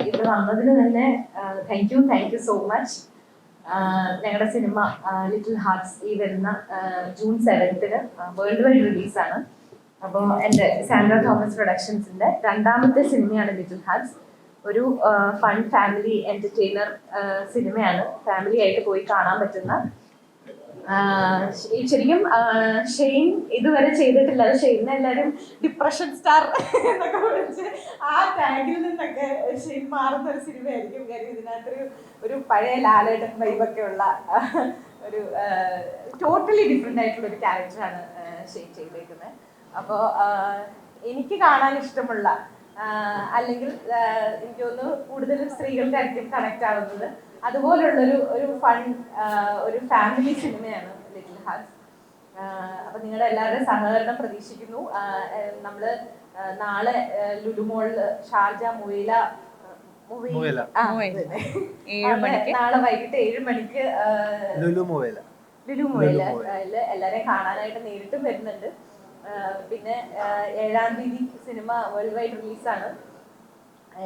ഇവിടെ വന്നതിന് തന്നെ thank you thank you so much ഞങ്ങളുടെ സിനിമ ലിറ്റിൽ ഹാർട്സ് ഈ വരുന്ന ജൂൺ സെവൻത്തിന് വേൾഡ് വൈഡ് റിലീസാണ് അപ്പോൾ എന്റെ സാൻഡ്ര തോമസ് പ്രൊഡക്ഷൻസിന്റെ രണ്ടാമത്തെ സിനിമയാണ് ലിറ്റിൽ ഹാർട്സ് ഒരു ഫൺ ഫാമിലി എന്റർടൈനർ സിനിമയാണ് ഫാമിലി ആയിട്ട് പോയി കാണാൻ പറ്റുന്ന ശരിക്കും ഷെയിൻ ഇതുവരെ ചെയ്തിട്ടില്ല. ഷെയിൻ എല്ലാവരും ഡിപ്രഷൻ സ്റ്റാർ എന്നൊക്കെ വിളിച്ച് ആ ടാഗിൽ നിന്നൊക്കെ ഷെയിൻ മാറുന്ന ഒരു സിനിമയായിരിക്കും. കാര്യം ഇതിനകത്തൊരു ഒരു പഴയ ലാലേട്ടൻ വൈബൊക്കെ ഉള്ള ഒരു ടോട്ടലി ഡിഫറെന്റ് ആയിട്ടുള്ള ഒരു ക്യാരക്ടറാണ് ഷെയിൻ ചെയ്തേക്കുന്നത്. അപ്പോൾ എനിക്ക് കാണാൻ ഇഷ്ടമുള്ള അല്ലെങ്കിൽ എനിക്ക് തോന്നുന്നു കൂടുതലും സ്ത്രീകൾക്കായിരിക്കും കണക്ട് ആവുന്നത്. അതുപോലുള്ളൊരു ഒരു ഒരു ഫൺ ഒരു ഫാമിലി സിനിമയാണ് ലിറ്റിൽ ഹാർട്സ് അപ്പൊ നിങ്ങളുടെ എല്ലാവരുടെയും സഹകരണം പ്രതീക്ഷിക്കുന്നു. നമ്മൾ നാളെ ലുലുമോളിൽ ഷാർജ മുയില മുവേല. മുവേല. നാളെ വൈകിട്ട് ഏഴ് മണിക്ക് ലുലു മൊബൈല ലുലു. എല്ലാരെയും കാണാനായിട്ട് നേരിട്ടും വരുന്നുണ്ട്. പിന്നെ ഏഴാം തീയതി സിനിമ വേൾഡ് വൈഡ് റിലീസാണ്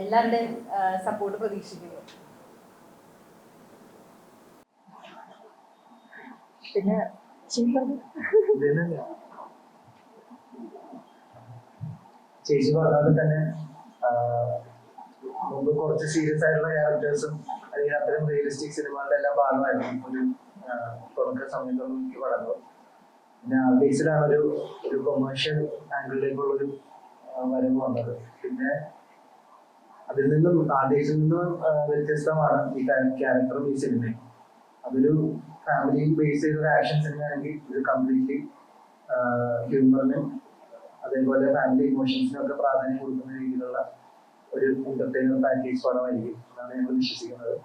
എല്ലാവരുടെയും സപ്പോർട്ട് പ്രതീക്ഷിക്കുന്നു. പിന്നെ? ചേച്ചി പറഞ്ഞ പോലെ തന്നെ മുമ്പ് കുറച്ച് സീരിയസ് ആയിട്ടുള്ള ക്യാരക്ടേഴ്സും അല്ലെങ്കിൽ അത്തരം റിയലിസ്റ്റിക് സിനിമകളുടെ എല്ലാം ഭാഗമായിരുന്നു ഒരു സമയത്തുള്ള മിക്ക പടങ്ങളും പിന്നെ ആ ഒരു ഒരു കൊമേഴ്ഷ്യൽ ആംഗിളിലേക്കുള്ളൊരു വരവ് വന്നത്. പിന്നെ അതിൽ നിന്നും ആദേശിൽ നിന്നും വ്യത്യസ്തമാണ് ഈ ക്യാരക്ടറും ഈ സിനിമയും അതൊരു ഫാമിലി ബേസ് ചെയ്ത ആക്ഷൻസ് ആക്ഷൻ സിനിമയാണെങ്കിൽ ഇത് കംപ്ലീറ്റ്ലി ഹ്യൂമറിനും അതേപോലെ ഫാമിലി ഇമോഷൻസിനും ഒക്കെ പ്രാധാന്യം കൊടുക്കുന്ന രീതിയിലുള്ള ഒരു എന്റർടൈനർ പാക്കേജ് പടമായിരിക്കും എന്നാണ് ഞങ്ങൾ വിശ്വസിക്കുന്നത്.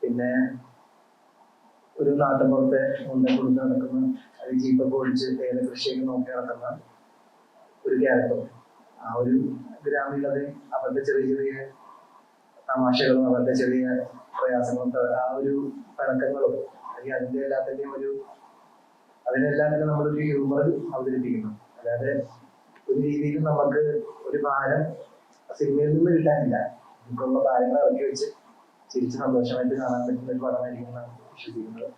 പിന്നെ ഒരു നാട്ടിൻപുറത്തെ മുണ്ടൻ കൊടുത്ത് നടക്കുന്ന അല്ലെങ്കിൽ ജീപ്പൊക്കെ ഒഴിച്ച് ഏല കൃഷിയൊക്കെ നോക്കി നടക്കുന്ന ഒരു ക്യാരക്ടർ ആ ഒരു ഗ്രാമീണതയും അവരുടെ ചെറിയ ചെറിയ തമാശകളും അവരുടെ ചെറിയ പ്രയാസങ്ങളും ആ ഒരു പിണക്കങ്ങളും അല്ലെങ്കിൽ അതിന്റെ എല്ലാത്തിന്റെയും ഒരു അതിനെല്ലാം തന്നെ നമ്മളൊരു ഹ്യൂമർ അവതരിപ്പിക്കുന്നു. അല്ലാതെ ഒരു രീതിയിൽ നമുക്ക് ഒരു ഭാരം സിനിമയിൽ നിന്ന് കിട്ടാനില്ല. നമുക്കുള്ള ഭാരങ്ങൾ ഇറക്കി വെച്ച് ചിരിച്ച് സന്തോഷമായിട്ട് കാണാൻ പറ്റുന്ന ഒരു പടമായിരിക്കും എന്നാണ് വിശ്വസിക്കുന്നത്.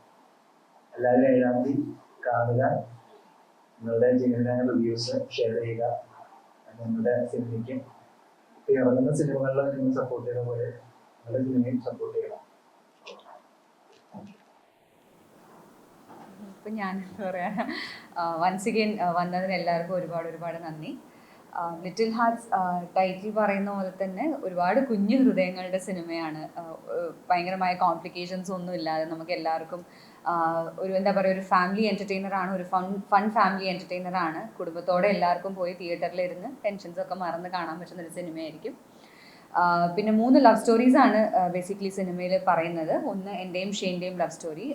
എല്ലാവരും ഏഴാം തീയതി കാണുക. നിങ്ങളുടെ ജനുവിനായ റിവ്യൂസ് ഷെയർ ചെയ്യുക. നിങ്ങളുടെ സിനിമയ്ക്ക് ഇറങ്ങുന്ന സിനിമകളിൽ നിങ്ങൾ സപ്പോർട്ട് ചെയ്ത പോലെ നല്ല സിനിമയും സപ്പോർട്ട് ചെയ്യണം. ഇപ്പം ഞാൻ പറയാം വൺസ് അഗെയിൻ വന്നതിന് എല്ലാവർക്കും ഒരുപാട് ഒരുപാട് നന്ദി. ലിറ്റിൽ ഹാർട്സ് ടൈറ്റിൽ പറയുന്ന പോലെ തന്നെ ഒരുപാട് കുഞ്ഞു ഹൃദയങ്ങളുടെ സിനിമയാണ്. ഭയങ്കരമായ കോംപ്ലിക്കേഷൻസ് ഒന്നും ഇല്ലാതെ നമുക്ക് എല്ലാവർക്കും ഒരു എന്താ പറയുക ഒരു ഫാമിലി എന്റർടൈനർ ആണ് ഒരു ഫൺ ഫൺ ഫാമിലി എന്റർടൈനർ ആണ്. കുടുംബത്തോടെ എല്ലാവർക്കും പോയി തിയേറ്ററിൽ ഇരുന്ന് ടെൻഷൻസ് ഒക്കെ മറന്ന് കാണാൻ പറ്റുന്ന ഒരു സിനിമയായിരിക്കും പിന്നെ മൂന്ന് ലവ് സ്റ്റോറീസ് ആണ് ബേസിക്കലി സിനിമയിൽ പറയുന്നത്. ഒന്ന് എന്റെയും ഷെയിന്റെയും ലവ് സ്റ്റോറി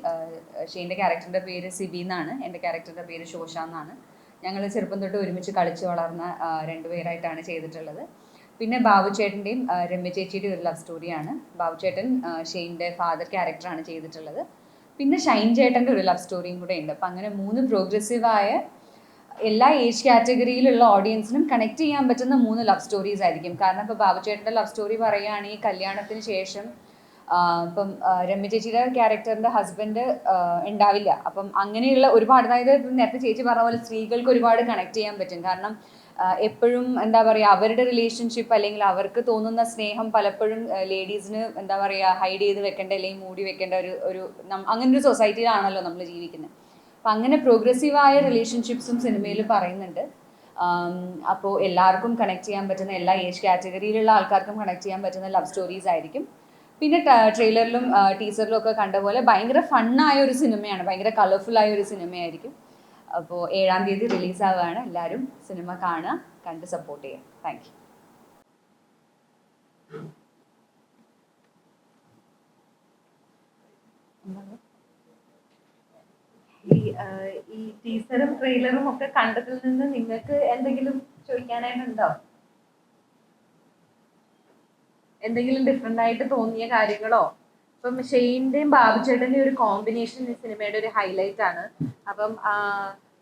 ഷെയിന്റെ ക്യാരക്ടറിന്റെ പേര് സിബി എന്നാണ്. എന്റെ ക്യാരക്ടറിന്റെ പേര് ഷോഷ എന്നാണ്. ഞങ്ങൾ ചെറുപ്പം തൊട്ട് ഒരുമിച്ച് കളിച്ച് വളർന്ന രണ്ടുപേരായിട്ടാണ് ചെയ്തിട്ടുള്ളത്. പിന്നെ ബാബു ചേട്ടന്റെയും രമ്യ ചേച്ചിയുടെയും ഒരു ലവ് സ്റ്റോറിയാണ് ബാബു ചേട്ടൻ ഷെയിന്റെ ഫാദർ ക്യാരക്ടറാണ് ചെയ്തിട്ടുള്ളത്. പിന്നെ ഷൈൻ ചേട്ടന്റെ ഒരു ലവ് സ്റ്റോറിയും കൂടെ ഉണ്ട്. അപ്പം അങ്ങനെ മൂന്ന് പ്രോഗ്രസീവായ എല്ലാ ഏജ് കാറ്റഗറിയിലുള്ള ഓഡിയൻസിനും കണക്ട് ചെയ്യാൻ പറ്റുന്ന മൂന്ന് ലവ് സ്റ്റോറീസ് ആയിരിക്കും. കാരണം ഇപ്പോൾ ബാബുചേട്ടന്റെ ലവ് സ്റ്റോറി പറയുകയാണെങ്കിൽ കല്യാണത്തിന് ശേഷം ഇപ്പം രമ്യ ചേച്ചിയുടെ ക്യാരക്ടറിന്റെ ഹസ്ബൻഡ് ഉണ്ടാവില്ല. അപ്പം അങ്ങനെയുള്ള ഒരുപാട് അതായത് നേരത്തെ ചേച്ചി പറഞ്ഞ പോലെ സ്ത്രീകൾക്ക് ഒരുപാട് കണക്ട് ചെയ്യാൻ പറ്റും. കാരണം എപ്പോഴും എന്താ പറയുക അവരുടെ റിലേഷൻഷിപ്പ് അല്ലെങ്കിൽ അവർക്ക് തോന്നുന്ന സ്നേഹം പലപ്പോഴും ലേഡീസിന് എന്താ പറയുക ഹൈഡ് ചെയ്ത് വെക്കേണ്ട അല്ലെങ്കിൽ മൂടി വെക്കേണ്ട ഒരു ഒരു അങ്ങനെ ഒരു സൊസൈറ്റിയിലാണല്ലോ നമ്മൾ ജീവിക്കുന്നത് അപ്പം അങ്ങനെ പ്രോഗ്രസീവായ റിലേഷൻഷിപ്സും സിനിമയിൽ പറയുന്നുണ്ട്. അപ്പോൾ എല്ലാവർക്കും കണക്ട് ചെയ്യാൻ പറ്റുന്ന എല്ലാ ഏജ് കാറ്റഗറിയിലുള്ള ആൾക്കാർക്കും കണക്ട് ചെയ്യാൻ പറ്റുന്ന ലവ് സ്റ്റോറീസ് ആയിരിക്കും. പിന്നെ ട്രെയിലറിലും ടീച്ചറിലും ഒക്കെ കണ്ട പോലെ ഭയങ്കര ഫണ്ണായ ഒരു സിനിമയാണ് ഭയങ്കര കളർഫുൾ ആയ ഒരു സിനിമയായിരിക്കും അപ്പോൾ ഏഴാം തീയതി റിലീസ് ആവുകയാണ് എല്ലാവരും സിനിമ കാണുക കണ്ട് സപ്പോർട്ട് ചെയ്യുക. താങ്ക് ഈ ഈ ടീസറും ട്രെയിലറും ഒക്കെ കണ്ടതിൽ നിന്ന് നിങ്ങൾക്ക് എന്തെങ്കിലും ചോദിക്കാനായിട്ടുണ്ടോ? എന്തെങ്കിലും ഡിഫറെന്റ് ആയിട്ട് തോന്നിയ കാര്യങ്ങളോ? ഇപ്പം ഷെയിന്റെയും ബാബുചേട്ടന്റെയും ഒരു കോമ്പിനേഷൻ ഈ സിനിമയുടെ ഒരു ഹൈലൈറ്റ് ആണ്. അപ്പം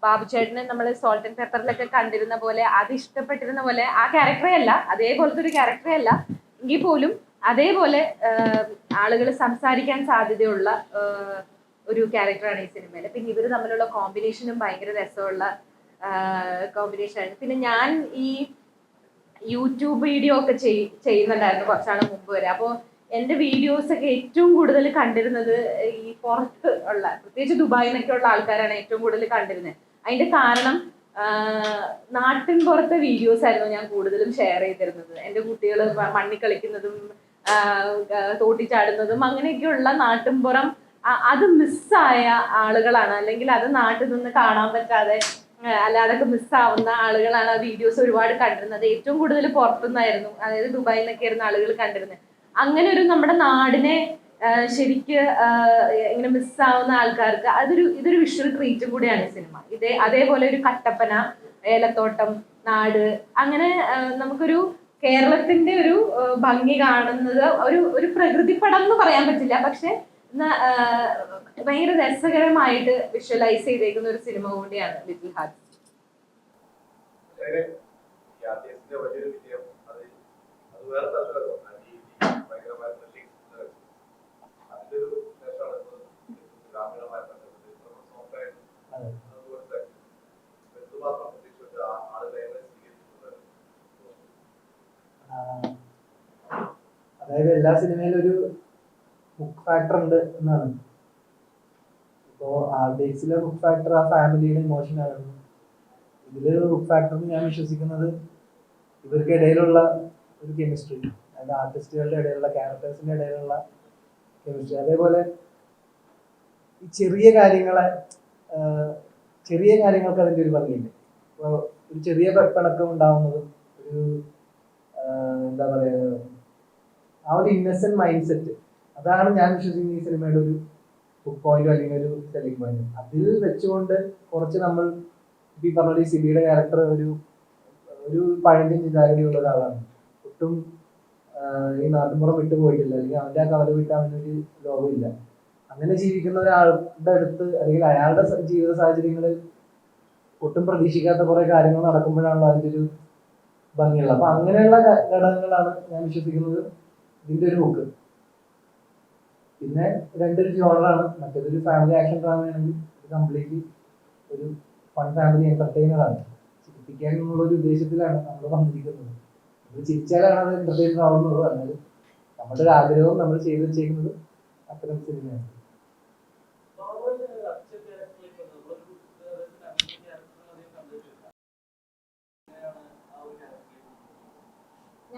ബാബു ചേട്ടനെ നമ്മൾ സോൾട്ട് ആൻഡ് പെപ്പറിലൊക്കെ കണ്ടിരുന്ന പോലെ അത് ഇഷ്ടപ്പെട്ടിരുന്ന പോലെ ആ ക്യാരക്ടറേ അല്ല അതേപോലത്തെ ഒരു ക്യാരക്ടറേ അല്ല. എങ്കിൽ പോലും അതേപോലെ ആളുകൾ സംസാരിക്കാൻ സാധ്യതയുള്ള ഒരു ക്യാരക്ടറാണ് ഈ സിനിമയിൽ പിന്നെ ഇവർ തമ്മിലുള്ള കോമ്പിനേഷനും ഭയങ്കര രസമുള്ള കോമ്പിനേഷനാണ് പിന്നെ ഞാൻ ഈ യൂട്യൂബ് വീഡിയോ ഒക്കെ ചെയ്- ചെയ്യുന്നുണ്ടായിരുന്നു കുറച്ചാണ് മുമ്പ് വരെ. അപ്പോൾ എന്റെ വീഡിയോസ് ഒക്കെ ഏറ്റവും കൂടുതൽ കണ്ടിരുന്നത് ഈ പുറത്ത് ഉള്ള പ്രത്യേകിച്ച് ദുബായിൽ നിന്നൊക്കെ ഉള്ള ആൾക്കാരാണ് ഏറ്റവും കൂടുതൽ കണ്ടിരുന്നത്. അതിന്റെ കാരണം നാട്ടിൻ പുറത്തെ വീഡിയോസ് ആയിരുന്നു ഞാൻ കൂടുതലും ഷെയർ ചെയ്തിരുന്നത്. എന്റെ കുട്ടികൾ മണ്ണിൽ കളിക്കുന്നതും തോട്ടി ചാടുന്നതും അങ്ങനെയൊക്കെയുള്ള നാട്ടിൻപുറം അത് മിസ്സായ ആളുകളാണ്. അല്ലെങ്കിൽ അത് നാട്ടിൽ നിന്ന് കാണാൻ പറ്റാതെ അല്ലാതൊക്കെ മിസ്സാവുന്ന ആളുകളാണ് ആ വീഡിയോസ് ഒരുപാട് കണ്ടിരുന്നത്. ഏറ്റവും കൂടുതൽ പുറത്തുനിന്നായിരുന്നു അതായത് ദുബായിൽ നിന്നൊക്കെ ആയിരുന്നു ആളുകൾ കണ്ടിരുന്നത്. അങ്ങനെ ഒരു നമ്മുടെ നാടിനെ ശരിക്ക് ഇങ്ങനെ മിസ്സാവുന്ന ആൾക്കാർക്ക് അതൊരു ഇതൊരു വിഷ്വൽ ട്രീറ്റ് കൂടിയാണ് ഈ സിനിമ ഇതേ അതേപോലെ ഒരു കട്ടപ്പന ഏലത്തോട്ടം നാട് അങ്ങനെ നമുക്കൊരു കേരളത്തിന്റെ ഒരു ഭംഗി കാണുന്നത് ഒരു ഒരു പ്രകൃതി പടം എന്ന് പറയാൻ പറ്റില്ല. പക്ഷെ ഭയങ്കര രസകരമായിട്ട് വിഷ്വലൈസ് ചെയ്തേക്കുന്ന ഒരു സിനിമ കൂടിയാണ് ലിറ്റിൽ ഹാർട്ട് വലിയൊരു വിജയം അത് വേറെ തരത്തിലല്ലോ ഈ ഭയങ്കരമായ ത്രില്ലിംഗ് അതിന്റെ ഒരു ശേഷമാണ് ഇപ്പൊ ഗ്രാമീണമായ ബന്ധപ്പെട്ട് ഇത്ര സോഫ്റ്റായിട്ട് അതെ. അതുപോലത്തെ എന്തുമാത്രം പ്രതീക്ഷ വെച്ച് ആ ആളുകളെ എങ്ങനെ സ്വീകരിച്ചിട്ടുള്ളത് ആഹ് അതായത് എല്ലാ സിനിമയിലും ഒരു ബുക്ക് ഫാക്ടർ ഉണ്ട് എന്നാണ്. ഇപ്പോ ആർഡേക്സിലെ ബുക്ക് ഫാക്ടർ ആ ഫാമിലിയുടെ ഇമോഷൻ ആയിരുന്നു. ഇതിൽ ബുക്ക് ഫാക്ടർ ഞാൻ വിശ്വസിക്കുന്നത് ഇവർക്കിടയിലുള്ള ഒരു കെമിസ്ട്രി അതായത് ആർട്ടിസ്റ്റുകളുടെ ഇടയിലുള്ള ക്യാരക്ടേഴ്സിന്റെ ഇടയിലുള്ള കെമിസ്ട്രി അതേപോലെ ഈ ചെറിയ കാര്യങ്ങളെ ചെറിയ കാര്യങ്ങൾക്ക് അതിന്റെ ഒരു ഭംഗിയുണ്ട്. ഇപ്പോൾ ഒരു ചെറിയ പെർപ്പണക്കം പിണക്കം ഉണ്ടാവുന്നതും ഒരു എന്താ പറയുക ആ ഒരു ഇന്നസെന്റ് മൈൻഡ് സെറ്റ് അതാണ് ഞാൻ വിശ്വസിക്കുന്ന ഈ സിനിമയുടെ ഒരു പോയിന്റ് അല്ലെങ്കിൽ ഒരു സെല്ലിംഗ് പോയിന്റ് അതിൽ വെച്ചുകൊണ്ട് കുറച്ച് നമ്മൾ ഈ പറഞ്ഞ സിബിയുടെ ക്യാരക്ടർ ഒരു ഒരു പഴഞ്ചൻ ചിന്താഗതിയുള്ള ഒരാളാണ്. ഒട്ടും ഈ നാട്ടിൻപുറം വിട്ടുപോയിട്ടില്ല. അല്ലെങ്കിൽ അവന്റെ ആ കവല വിട്ട് അവനൊരു ലോകമില്ല. അങ്ങനെ ജീവിക്കുന്ന ഒരാളുടെ അടുത്ത് അല്ലെങ്കിൽ അയാളുടെ ജീവിത സാഹചര്യങ്ങളിൽ ഒട്ടും പ്രതീക്ഷിക്കാത്ത കുറെ കാര്യങ്ങൾ നടക്കുമ്പോഴാണല്ലോ അതിന്റെ ഒരു ഭംഗിയുള്ളത്. അപ്പൊ അങ്ങനെയുള്ള ഘടകങ്ങളാണ് ഞാൻ വിശ്വസിക്കുന്നത് ഇതിന്റെ ഒരു ബുക്ക് പിന്നെ രണ്ടൊരു ജോണറാണ്. മറ്റേതൊരു ഫാമിലി ആക്ഷൻ ഡ്രാമ ആണെങ്കിൽ കംപ്ലീറ്റ്ലി ഒരു ഫൺ ഫാമിലി എന്റർടൈനർ ആണ്. ചിരിപ്പിക്കാൻ എന്നുള്ള ഒരു ഉദ്ദേശത്തിലാണ് നമ്മൾ വന്നിരിക്കുന്നത്. നമ്മൾ ചിരിച്ചാലാണ് അത് എന്റർടൈനർ ആവുന്നത് അതായത് നമ്മുടെ ഒരു ആഗ്രഹവും നമ്മൾ ചെയ്തു വെച്ചേക്കുന്നത് അത്തരം സിനിമയാണ്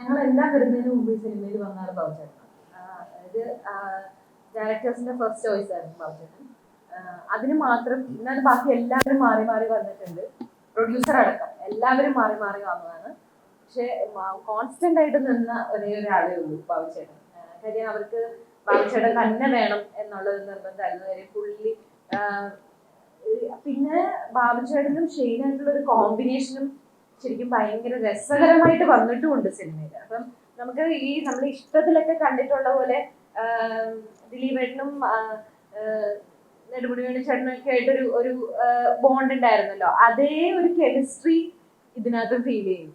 ഞങ്ങൾ എല്ലാം വരുന്നതിന് മുമ്പ് ഈ സിനിമയിൽ വന്നാണ് ബാബുചേട്ടൻ. ഇത് ഡയറക്ടേഴ്സിന്റെ ഫസ്റ്റ് ചോയ്സ് ആയിരുന്നു ബാബുചേട്ടൻ. അതിന് മാത്രം ഇന്നാണ് ബാക്കി എല്ലാവരും മാറി മാറി വന്നിട്ടുണ്ട്. പ്രൊഡ്യൂസർ അടക്കം എല്ലാവരും മാറി മാറി വന്നതാണ്. പക്ഷെ കോൺസ്റ്റന്റ് ആയിട്ട് നിന്ന ഒരേ ഒരാളേ ഉള്ളൂ ബാബുചേട്ടൻ. കാര്യം അവർക്ക് ബാബുചേട്ടൻ തന്നെ വേണം എന്നുള്ളത് നിർബന്ധമായിരുന്നു. കാര്യം പുള്ളി പിന്നെ ബാബുചേട്ടനും ഷെയ്നായിട്ടുള്ള ഒരു കോമ്പിനേഷനും ശരിക്കും ഭയങ്കര രസകരമായിട്ട് വന്നിട്ടുമുണ്ട് സിനിമയിൽ അപ്പം നമുക്ക് ഈ നമ്മൾ ഇഷ്ടത്തിലൊക്കെ കണ്ടിട്ടുള്ള പോലെ ദിലീപേട്ടനും നെടുമുടി വേണു ചേട്ടനും ഒക്കെ ആയിട്ടൊരു ഒരു ബോണ്ട് ഉണ്ടായിരുന്നല്ലോ അതേ ഒരു കെമിസ്ട്രി ഇതിനകത്ത് ഫീൽ ചെയ്യും.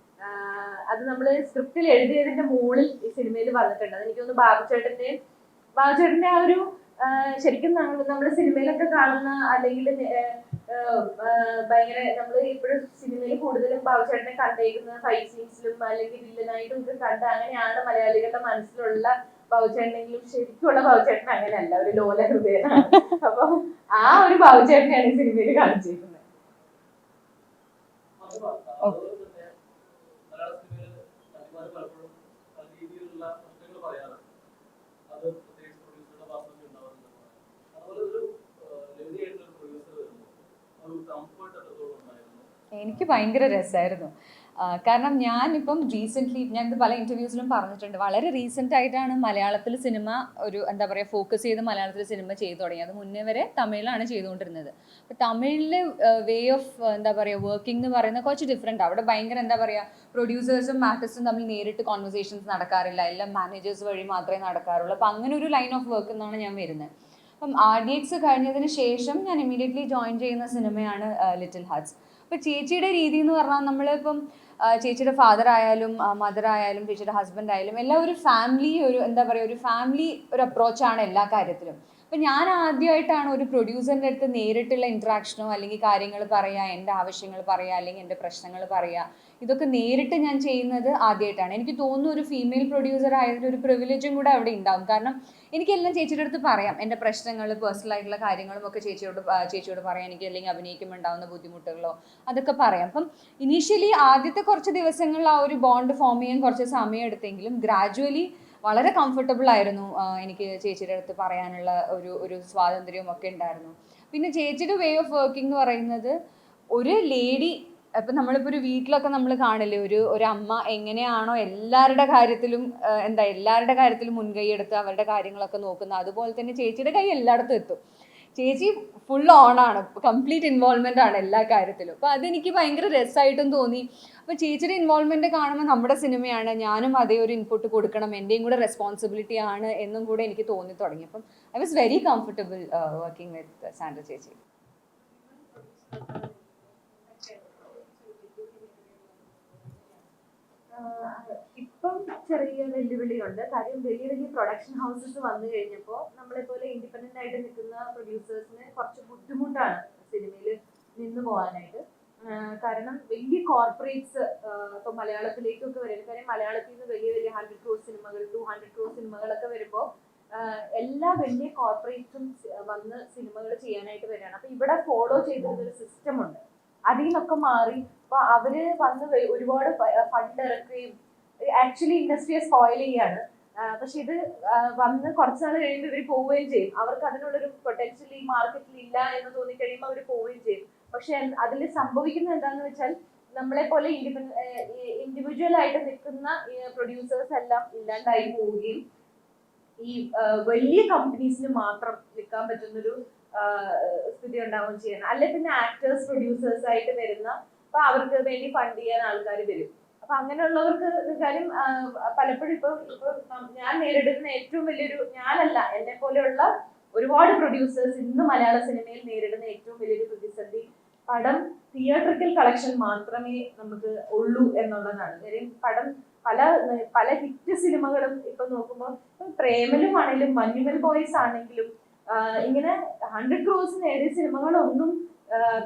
അത് നമ്മൾ സ്ക്രിപ്റ്റിൽ എഴുതിയതിന്റെ മുകളിൽ ഈ സിനിമയിൽ വന്നിട്ടുണ്ട്. അതെനിക്ക് തോന്നുന്നു ബാബുചേട്ടന്റെയും ബാബുചേട്ടന്റെ ആ ഒരു ശരിക്കും നമ്മൾ നമ്മുടെ സിനിമയിലൊക്കെ കാണുന്ന അല്ലെങ്കിൽ ഭയങ്കര നമ്മൾ ഇപ്പോഴും സിനിമയിൽ കൂടുതലും ബാബുചേട്ടനെ കണ്ടേക്കുന്നത് ഫൈറ്റ് സീൻസിലും അല്ലെങ്കിൽ വില്ലനായിട്ടും ഒക്കെ കണ്ട് അങ്ങനെയാണ് മലയാളികളുടെ മനസ്സിലുള്ള ബാബുചേട്ടനെങ്കിലും ശരിക്കുള്ള ബാബുചേട്ടൻ അങ്ങനെയല്ല. ഒരു ലോല ഹൃദയനാണ്. അപ്പൊ ആ ഒരു ബാബുചേട്ടനെയാണ് ഈ സിനിമയിൽ കാണിച്ചിരിക്കുന്നത്. എനിക്ക് ഭയങ്കര രസമായിരുന്നു കാരണം ഞാനിപ്പം റീസെന്റ്ലി ഞാനിത് പല ഇന്റർവ്യൂസിലും പറഞ്ഞിട്ടുണ്ട്. വളരെ റീസെന്റ് ആയിട്ടാണ് മലയാളത്തിൽ സിനിമ ഒരു എന്താ പറയുക ഫോക്കസ് ചെയ്ത് മലയാളത്തിൽ സിനിമ ചെയ്തു തുടങ്ങി. അത് മുന്നേ വരെ തമിഴിലാണ് ചെയ്തുകൊണ്ടിരുന്നത്. അപ്പോൾ തമിഴിലെ വേ ഓഫ് എന്താ പറയുക വർക്കിംഗ് എന്ന് പറയുന്നത് കുറച്ച് ഡിഫറെന്റ് അവിടെ ഭയങ്കര എന്താ പറയുക പ്രൊഡ്യൂസേഴ്സും ആർട്ടിസ്റ്റും തമ്മിൽ നേരിട്ട് കോൺവെർസേഷൻസ് നടക്കാറില്ല. എല്ലാം മാനേജേഴ്സ് വഴി മാത്രമേ നടക്കാറുള്ളൂ. അപ്പോൾ അങ്ങനെ ഒരു ലൈൻ ഓഫ് വർക്ക് എന്നാണ് ഞാൻ വരുന്നത്. അപ്പം ആർ ഡി എക്സ് കഴിഞ്ഞതിന് ശേഷം ഞാൻ ഇമ്മീഡിയറ്റ്ലി ജോയിൻ ചെയ്യുന്ന സിനിമയാണ് ലിറ്റിൽ ഹാർട്സ് അപ്പോൾ ചേച്ചിയുടെ രീതി എന്ന് പറഞ്ഞാൽ നമ്മളിപ്പം ചേച്ചിയുടെ ഫാദർ ആയാലും മദർ ആയാലും ചേച്ചിയുടെ ഹസ്ബൻഡ് ആയാലും എല്ലാം ഒരു ഫാമിലി ഒരു എന്താ പറയുക ഒരു ഫാമിലി ഒരു അപ്രോച്ചാണ് എല്ലാ കാര്യത്തിലും. അപ്പം ഞാൻ ആദ്യമായിട്ടാണ് ഒരു പ്രൊഡ്യൂസറിന്റെ അടുത്ത് നേരിട്ടുള്ള ഇൻട്രാക്ഷനോ അല്ലെങ്കിൽ കാര്യങ്ങൾ പറയുക എന്റെ ആവശ്യങ്ങൾ പറയുക അല്ലെങ്കിൽ എന്റെ പ്രശ്നങ്ങൾ പറയുക ഇതൊക്കെ നേരിട്ട് ഞാൻ ചെയ്യുന്നത് ആദ്യമായിട്ടാണ് എനിക്ക് തോന്നുന്നു ഒരു ഫീമെയിൽ പ്രൊഡ്യൂസർ ആയതിന്റെ ഒരു പ്രിവിലേജും കൂടെ അവിടെ ഉണ്ടാവും. കാരണം എനിക്കെല്ലാം ചേച്ചിയുടെ അടുത്ത് പറയാം. എന്റെ പ്രശ്നങ്ങൾ പേഴ്സണൽ ആയിട്ടുള്ള കാര്യങ്ങളും ഒക്കെ ചേച്ചിയോട് ചേച്ചിയോട് പറയാം എനിക്ക് അല്ലെങ്കിൽ അഭിനയിക്കുമ്പോൾ ഉണ്ടാകുന്ന ബുദ്ധിമുട്ടുകളോ അതൊക്കെ പറയാം. അപ്പം ഇനീഷ്യലി ആദ്യത്തെ കുറച്ച് ദിവസങ്ങളിൽ ആ ഒരു ബോണ്ട് ഫോം ചെയ്യാൻ കുറച്ച് സമയം എടുത്തെങ്കിലും ഗ്രാജുവലി വളരെ കംഫർട്ടബിൾ ആയിരുന്നു എനിക്ക് ചേച്ചിയുടെ അടുത്ത് പറയാനുള്ള ഒരു ഒരു സ്വാതന്ത്ര്യവും ഒക്കെ ഉണ്ടായിരുന്നു. പിന്നെ ചേച്ചിയുടെ വേ ഓഫ് വർക്കിംഗ് എന്ന് പറയുന്നത് ഒരു ലേഡി ഇപ്പം നമ്മളിപ്പോൾ ഒരു വീട്ടിലൊക്കെ നമ്മൾ കാണില്ലേ ഒരു ഒരു അമ്മ എങ്ങനെയാണോ എല്ലാവരുടെ കാര്യത്തിലും എന്താ എല്ലാവരുടെ കാര്യത്തിലും മുൻകൈ എടുത്ത് അവരുടെ കാര്യങ്ങളൊക്കെ നോക്കുന്നത് അതുപോലെ തന്നെ ചേച്ചിയുടെ കൈ എല്ലായിടത്തും എത്തും. ചേച്ചി ഫുൾ ഓൺ ആണ് കംപ്ലീറ്റ് ഇൻവോൾവ്മെന്റ് ആണ് എല്ലാ കാര്യത്തിലും. അപ്പോൾ അതെനിക്ക് ഭയങ്കര രസമായിട്ടും തോന്നി. അപ്പോൾ ചേച്ചിയുടെ ഇൻവോൾവ്മെന്റ് കാണുമ്പോൾ നമ്മുടെ സിനിമയാണ് ഞാനും അതേ ഒരു ഇൻപുട്ട് കൊടുക്കണം എന്റെയും കൂടെ റെസ്പോൺസിബിലിറ്റി ആണ് എന്നും കൂടെ എനിക്ക് തോന്നി തുടങ്ങി. അപ്പം I was very comfortable working with Sandra ചേച്ചി. ഇപ്പം ചെറിയ വെല്ലുവിളിയുണ്ട്. കാര്യം വലിയ വലിയ പ്രൊഡക്ഷൻ ഹൗസസ് വന്നു കഴിഞ്ഞപ്പോൾ നമ്മളെ പോലെ ഇൻഡിപെൻഡന്റ് ആയിട്ട് നിൽക്കുന്ന പ്രൊഡ്യൂസേഴ്സിന് കുറച്ച് ബുദ്ധിമുട്ടാണ് സിനിമയിൽ നിന്ന് പോകാനായിട്ട്. കാരണം വലിയ കോർപ്പറേറ്റ്സ് ഇപ്പൊ മലയാളത്തിലേക്കൊക്കെ വരുന്നത് കാര്യം മലയാളത്തിൽ നിന്ന് വലിയ വലിയ ഹൺഡ്രഡ് ക്രോസ് സിനിമകൾ ടു ഹൺഡ്രഡ് ക്രോസ് സിനിമകളൊക്കെ വരുമ്പോൾ എല്ലാ വലിയ കോർപ്പറേറ്റ്സും വന്ന് സിനിമകൾ ചെയ്യാനായിട്ട് വരികയാണ്. അപ്പൊ ഇവിടെ ഫോളോ ചെയ്തിരുന്ന ഒരു സിസ്റ്റം ഉണ്ട്. അതിൽ നിന്നൊക്കെ മാറി അപ്പൊ അവർ വന്ന് ഒരുപാട് ഫണ്ട് ഇറക്കുകയും ആക്ച്വലി ഇൻഡസ്ട്രിയെ സ്പോയിൽ ചെയ്യാണ് പക്ഷെ ഇത് വന്ന് കുറച്ച് കഴിയുമ്പോൾ ഇവർ പോവുകയും ചെയ്യും. അവർക്ക് അതിനുള്ളൊരു പൊട്ടൻഷ്യൽ ഈ മാർക്കറ്റിൽ ഇല്ല എന്ന് തോന്നി കഴിയുമ്പോൾ അവർ പോവുകയും ചെയ്യും. പക്ഷെ അതിൽ സംഭവിക്കുന്നത് എന്താന്ന് വെച്ചാൽ നമ്മളെ പോലെ ഇൻഡിവിജ്വൽ ആയിട്ട് നിൽക്കുന്ന പ്രൊഡ്യൂസേഴ്സ് എല്ലാം ഇല്ലാണ്ടായി പോവുകയും ഈ വലിയ കമ്പനീസിന് മാത്രം നിൽക്കാൻ പറ്റുന്നൊരു സ്ഥിതി ഉണ്ടാവുകയും ചെയ്യണം. അല്ലെ പിന്നെ ആക്ടേഴ്സ് പ്രൊഡ്യൂസേഴ്സ് ആയിട്ട് വരുന്ന അപ്പൊ അവർക്ക് വേണ്ടി ഫണ്ട് ചെയ്യാൻ ആൾക്കാർ വരും. അപ്പൊ അങ്ങനെയുള്ളവർക്ക് കാര്യം പലപ്പോഴും ഇപ്പൊ ഇപ്പൊ ഞാൻ നേരിടുന്ന ഏറ്റവും വലിയൊരു ഞാനല്ല എന്നെ പോലെയുള്ള ഒരുപാട് പ്രൊഡ്യൂസേഴ്സ് ഇന്ന് മലയാള സിനിമയിൽ നേരിടുന്ന ഏറ്റവും വലിയൊരു പ്രതിസന്ധി പടം തിയേറ്ററിക്കൽ കളക്ഷൻ മാത്രമേ നമുക്ക് ഉള്ളൂ എന്നുള്ളതാണ്. കാര്യം പടം പല പല ഹിറ്റ് സിനിമകളും ഇപ്പൊ നോക്കുമ്പോൾ പ്രേമലും ആണെങ്കിലും മഞ്ഞുമൽ ബോയ്സ് ആണെങ്കിലും ഇങ്ങനെ ഹൺഡ്രഡ് ക്രോസ് നേടിയ സിനിമകളൊന്നും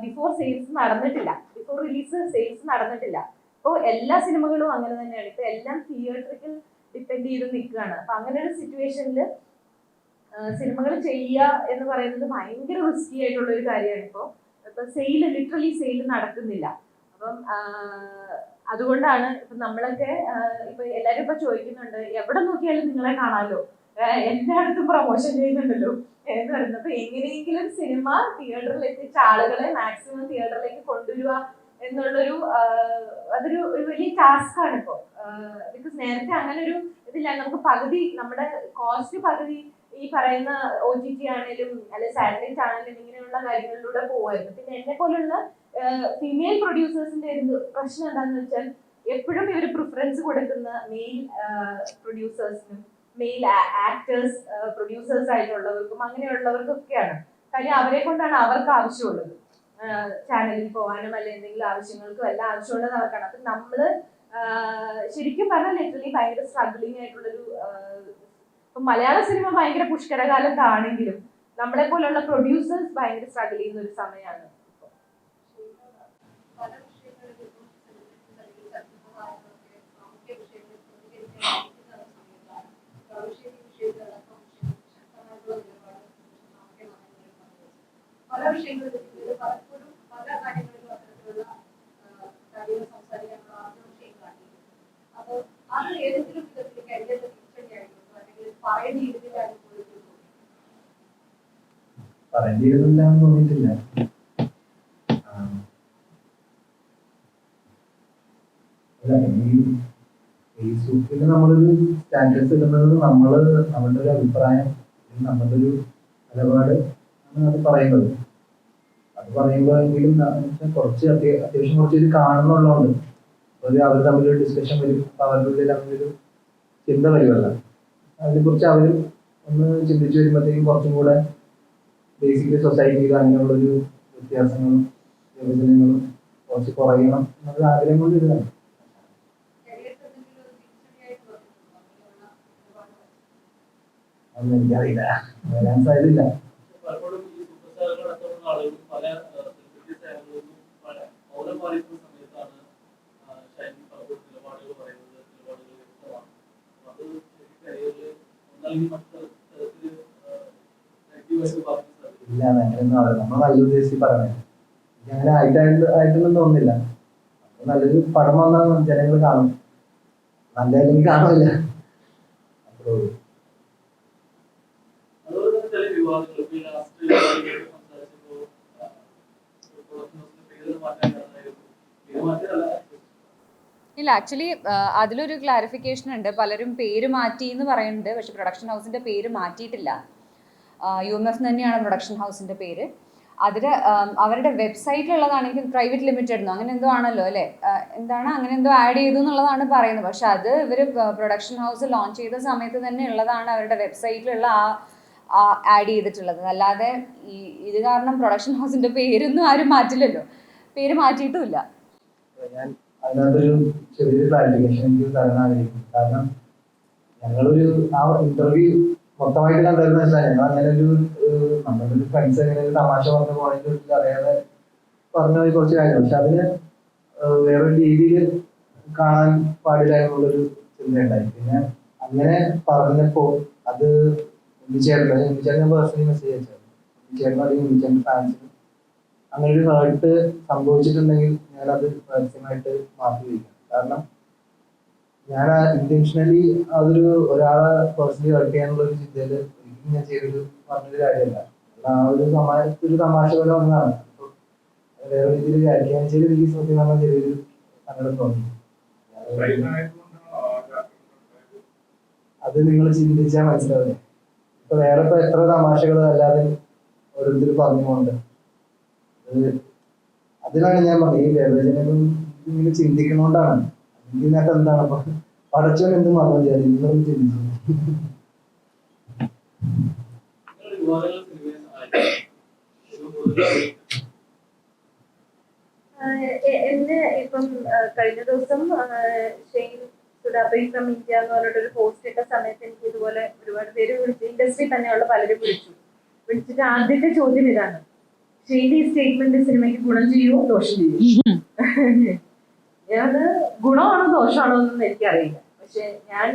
ബിഫോർ സെയിൽസ് നടന്നിട്ടില്ല. ബിഫോർ റിലീസ് സെയിൽസ് നടന്നിട്ടില്ല. അപ്പോൾ എല്ലാ സിനിമകളും അങ്ങനെ തന്നെയാണ്. ഇപ്പൊ എല്ലാം തിയേറ്ററിക്കൽ ഡിപ്പെൻഡ് ചെയ്ത് നിൽക്കുകയാണ്. അപ്പൊ അങ്ങനെ ഒരു സിറ്റുവേഷനിൽ സിനിമകൾ ചെയ്യുക എന്ന് പറയുന്നത് ഭയങ്കര റിസ്കി ആയിട്ടുള്ള ഒരു കാര്യമാണ് ഇപ്പോൾ ഇപ്പൊ സെയിൽ ലിറ്ററലി സെയിൽ നടക്കുന്നില്ല. അപ്പം അതുകൊണ്ടാണ് ഇപ്പൊ നമ്മളൊക്കെ ഇപ്പൊ എല്ലാരും ഇപ്പൊ ചോദിക്കുന്നുണ്ട് എവിടെ നോക്കിയാലും നിങ്ങളെ ആഹ് എല്ലായിടത്തും പ്രൊമോഷൻ ചെയ്യുന്നുണ്ടല്ലോ. എന്ന് പറയുന്നത് എങ്ങനെയെങ്കിലും സിനിമ തിയേറ്ററിൽ എത്തിച്ച ആളുകളെ മാക്സിമം തിയേറ്ററിലേക്ക് കൊണ്ടുവരിക എന്നുള്ളൊരു അതൊരു ഒരു വലിയ ടാസ്ക് ആണ് ഇപ്പോ. ബിക്കോസ് നേരത്തെ അങ്ങനെ ഒരു ഇതില്ല. നമുക്ക് പകുതി നമ്മുടെ കോസ്റ്റ് പകുതി ഈ പറയുന്ന ഒ ടി ടി ആണെങ്കിലും അല്ലെ സാറ്റലൈറ്റ് ആണെങ്കിലും ഇങ്ങനെയുള്ള കാര്യങ്ങളിലൂടെ പോകുമായിരുന്നു പിന്നെ എന്നെ പോലുള്ള ഫീമെയിൽ പ്രൊഡ്യൂസേഴ്സിന്റെ പ്രശ്നം എന്താണെന്ന് വെച്ചാൽ എപ്പോഴും ഇവർ പ്രിഫറൻസ് കൊടുക്കുന്ന മെയിൽ പ്രൊഡ്യൂസേഴ്സിനും മെയിൽ ആക്ടേഴ്സ് പ്രൊഡ്യൂസേഴ്സ് ആയിട്ടുള്ളവർക്കും അങ്ങനെയുള്ളവർക്കൊക്കെയാണ്. കാര്യം അവരെ കൊണ്ടാണ് അവർക്ക് ആവശ്യമുള്ളത്. ചാനലിൽ പോകാനും അല്ലെ എന്തെങ്കിലും ആവശ്യങ്ങൾക്കും എല്ലാം ആവശ്യമുള്ളത് അവർക്കാണ്. അപ്പൊ നമ്മൾ ശരിക്കും പറഞ്ഞാൽ ലിറ്ററലി ഭയങ്കര സ്ട്രഗ്ലിംഗ് ആയിട്ടുള്ളൊരു ഇപ്പൊ മലയാള സിനിമ ഭയങ്കര പുഷ്കരകാലത്താണെങ്കിലും നമ്മളെ പോലുള്ള പ്രൊഡ്യൂസേഴ്സ് ഭയങ്കര സ്ട്രഗിൾ ചെയ്യുന്ന ഒരു സമയമാണ് പല വിഷയങ്ങളും പലപ്പോഴും പല കാര്യങ്ങളിലും അത്തരത്തിലുള്ള കാര്യങ്ങൾ സംസാരിക്കാനുള്ള ആഗ്രഹം കാട്ടിയിരുന്നു അപ്പോൾ അത് ഏതെങ്കിലും വിധത്തിൽ കരിയറിൽ തിരിച്ചടിയായിരുന്നു അല്ലെങ്കിൽ പറയേണ്ടിയിരുന്നില്ല തോന്നി പറയേണ്ടിയിരുന്നില്ല ഫേസ്ബുക്കിൽ നമ്മളൊരു സ്റ്റാറ്റസ് ഇടുന്നത് നമ്മൾ നമ്മളുടെ ഒരു അഭിപ്രായം നമ്മളുടെ ഒരു നിലപാട് ആണ് അത് പറയുന്നത്. പറയുമ്പോഴെങ്കിലും കുറച്ച് അത്യ- അത്യാവശ്യം കുറച്ച് ഇത് കാണുന്നുള്ളതുകൊണ്ട് ഒരു അവർ തമ്മിലൊരു ഡിസ്കഷൻ വരും. അവരുടെ ഉള്ളിൽ അങ്ങനെ ഒരു ചിന്ത വരുമല്ല. അതിനെക്കുറിച്ച് അവർ ഒന്ന് ചിന്തിച്ചു വരുമ്പോഴത്തേക്കും കുറച്ചും കൂടെ ബേസിക്കലി സൊസൈറ്റിയിൽ അങ്ങനെയുള്ളൊരു വ്യത്യാസങ്ങളും വിഭജനങ്ങളും കുറച്ച് കുറയണം എന്നൊരു ആഗ്രഹം കൊണ്ട് ഒരു ഒരുപാട് അതൊന്നും എനിക്കറിയില്ല. വരാൻ സാധ്യതയില്ല. ഇല്ല നമ്മൾ അങ്ങനെ തോന്നുന്നില്ല. നല്ലൊരു പടം വന്നാൽ ജനങ്ങൾ കാണും. നല്ല അല്ലെങ്കിൽ കാണില്ല അത്രേ ഉള്ളൂ അതുപോലെ തന്നെ ചില വിവാദങ്ങൾ ഇപ്പൊ ഈ ലാസ്റ്റ് സംസാരിച്ചപ്പോ പ്രൊഡക്ഷൻ ഹൗസിന്റെ പേര് മാറ്റാൻ കാരണമായിരുന്നു പേര് മാറ്റാനല്ല ഇല്ല ആക്ച്വലി അതിലൊരു ക്ലാരിഫിക്കേഷൻ ഉണ്ട്. പലരും പേര് മാറ്റി എന്ന് പറയുന്നുണ്ട്. പക്ഷെ പ്രൊഡക്ഷൻ ഹൗസിന്റെ പേര് മാറ്റിയിട്ടില്ല. യു എം എഫ് തന്നെയാണ് പ്രൊഡക്ഷൻ ഹൗസിന്റെ പേര്. അതിൽ അവരുടെ വെബ്സൈറ്റിലുള്ളതാണെങ്കിൽ പ്രൈവറ്റ് ലിമിറ്റഡ് എന്നോ അങ്ങനെ എന്തോ ആണല്ലോ അല്ലേ? എന്താണ്? അങ്ങനെ എന്തോ ആഡ് ചെയ്തു എന്നുള്ളതാണ് പറയുന്നത്. പക്ഷെ അത് ഇവർ പ്രൊഡക്ഷൻ ഹൗസ് ലോഞ്ച് ചെയ്ത സമയത്ത് തന്നെ ഉള്ളതാണ് അവരുടെ വെബ്സൈറ്റിലുള്ള ആ ആഡ് ചെയ്തിട്ടുള്ളത്. അല്ലാതെ ഈ ഇത് കാരണം പ്രൊഡക്ഷൻ ഹൗസിന്റെ പേരൊന്നും ആരും മാറ്റില്ലല്ലോ. പേര് മാറ്റിയിട്ടുമില്ല ഞാൻ അതിനകത്തൊരു ചെറിയൊരു ക്ലാരിഫിക്കേഷൻ എനിക്ക് തരാൻ ആഗ്രഹിക്കുന്നു. കാരണം ഞങ്ങളൊരു ആ ഇന്റർവ്യൂ മൊത്തമായിട്ട് കണ്ടിരുന്നില്ല ഞങ്ങൾ അങ്ങനെ ഒരു നമ്മുടെ ഒരു ഫ്രണ്ട്സ് അങ്ങനെ ഒരു തമാശ പറഞ്ഞ പോയിന്റ് അറിയാതെ പറഞ്ഞ കുറച്ച് കാര്യങ്ങൾ പക്ഷെ അതിന് വേറൊരു രീതിയിൽ കാണാൻ പാടില്ല എന്നുള്ളൊരു ചിന്തയുണ്ടായി. പിന്നെ അങ്ങനെ പറഞ്ഞപ്പോ അത് ഉണ്ണിച്ചേട്ടൻ ഉണ്ണിച്ചേട്ടൻ പേഴ്സണലി മെസ്സേജ് അയച്ചായിരുന്നു. ഉണ്ണിച്ചേട്ടൻ അല്ലെങ്കിൽ ഉണ്ണിച്ചേട്ടൻ ഫാൻസിന് അങ്ങനെ ഒരു ഹേർട്ട് സംഭവിച്ചിട്ടുണ്ടെങ്കിൽ അത് പരസ്യമായിട്ട് മാറ്റി വയ്ക്കും. കാരണം ഞാൻ ഇന്റൻഷനലി അതൊരു ഒരാളെ പേഴ്സണലി ഹേർട്ട് ചെയ്യാനുള്ള ഒരു ചിന്തയിൽ ഒരിക്കലും ഞാൻ ചെയ്തൊരു പറഞ്ഞൊരു കാര്യമല്ല. ആ ഒരു തമാശ ഒരു തമാശ പോലെ വന്നതാണ്. വേറെ രീതിയിൽ വ്യാഖ്യാനം ചെയ്ത് എനിക്ക് സത്യം പറഞ്ഞാൽ ചെറിയൊരു സങ്കടം തോന്നി. അത് നിങ്ങൾ ചിന്തിച്ചാൽ മനസ്സിലാവില്ലേ? ഇപ്പൊ വേറെ ഇപ്പൊ എത്ര തമാശകൾ അല്ലാതെ ഓരോരുത്തർ പറഞ്ഞുകൊണ്ട് അത് അതിനാണ് ഞാൻ പറഞ്ഞത് ഈ വിഭജനം നിങ്ങൾ ചിന്തിക്കണോണ്ടാണ്. എന്താണ്? അപ്പൊ എന്ത് മാത്രം ചെയ്യാൻ എ- എന്നെ ഇപ്പം കഴിഞ്ഞ ദിവസം ഷെയ്ൻ സുഡാബൈ ഫ്രം ഇന്ത്യ എന്ന് പറഞ്ഞിട്ടൊരു പോസ്റ്റ് ഇട്ട സമയത്ത് എനിക്ക് ഇതുപോലെ ഒരുപാട് പേര് വിളിച്ചു ഇൻഡസ്ട്രി തന്നെയുള്ള പലരും വിളിച്ചു. വിളിച്ചിട്ട് ആദ്യത്തെ ചോദ്യം ഇതാണ്. ഷെയ്ൻ ഈ സ്റ്റേറ്റ്മെന്റ് സിനിമയ്ക്ക് ഗുണം ചെയ്യുമോ ദോഷം ചെയ്യുമോ ഗുണമാണോ ദോഷമാണോ എന്നൊന്നും എനിക്കറിയില്ല. പക്ഷെ ഞാൻ